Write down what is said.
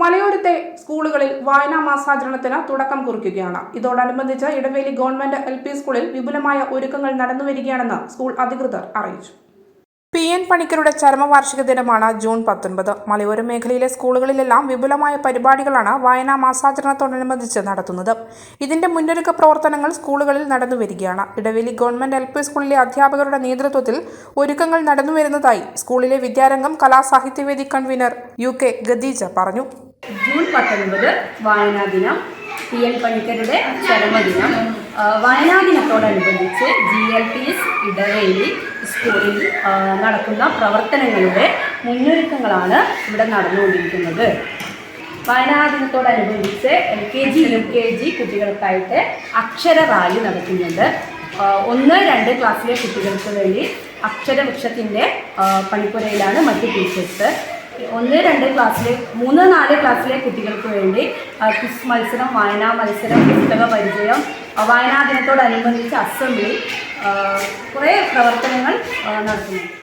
മലയോരത്തെ സ്കൂളുകളിൽ വായനാ മാസാചരണത്തിന് തുടക്കം കുറിക്കുകയാണ്. ഇതോടനുബന്ധിച്ച് ഇടവേലി ഗവൺമെന്റ് എൽ സ്കൂളിൽ വിപുലമായ ഒരുക്കങ്ങൾ നടന്നുവരികയാണെന്ന് സ്കൂൾ അധികൃതർ അറിയിച്ചു. പി എൻ പണിക്കരുടെ ചരമവാർഷിക ദിനമാണ് ജൂൺ പത്തൊൻപത്. മലയോര മേഖലയിലെ സ്കൂളുകളിലെല്ലാം വിപുലമായ പരിപാടികളാണ് വായനാ മാസാചരണത്തോടനുബന്ധിച്ച് നടത്തുന്നത്. ഇതിന്റെ മുന്നൊരുക്ക പ്രവർത്തനങ്ങൾ സ്കൂളുകളിൽ നടന്നു വരികയാണ്. ഇടവേലി ഗവൺമെന്റ് എൽ പി സ്കൂളിലെ അധ്യാപകരുടെ നേതൃത്വത്തിൽ ഒരുക്കങ്ങൾ നടന്നു വരുന്നതായി സ്കൂളിലെ Vidyarangam Kalasahithyavedi convener U K Khadeeja പറഞ്ഞു. ജൂൺ പത്തൊൻപത് വായനാ ദിനം. പി എൽ പണിക്കരുടെ ചരമദിനം. വയനാടിനത്തോടനുബന്ധിച്ച് G L P S Idaveli സ്കൂളിൽ നടക്കുന്ന പ്രവർത്തനങ്ങളുടെ മുന്നൊരുക്കങ്ങളാണ് ഇവിടെ നടന്നുകൊണ്ടിരിക്കുന്നത്. വയനാടിനത്തോടനുബന്ധിച്ച് L K G U K G കുട്ടികൾക്കായിട്ട് അക്ഷര റാലി നടത്തുന്നുണ്ട് ഒന്ന് രണ്ട് ക്ലാസ്സിലെ കുട്ടികൾക്ക് വേണ്ടി അക്ഷരവൃക്ഷത്തിന്റെ പണിപ്പുരയിലാണ് മറ്റ് ടീച്ചേഴ്സ് ഒന്ന് രണ്ട് ക്ലാസ്സിലെ മൂന്ന് നാല് ക്ലാസ്സിലെ കുട്ടികൾക്ക് വേണ്ടി ക്വിസ് മത്സരം വായനാ മത്സരം പുസ്തക പരിചയം വായനാ ദിനത്തോടനുബന്ധിച്ച് അസംബ്ലി കുറേ പ്രവർത്തനങ്ങൾ നടത്തുന്നുണ്ട്.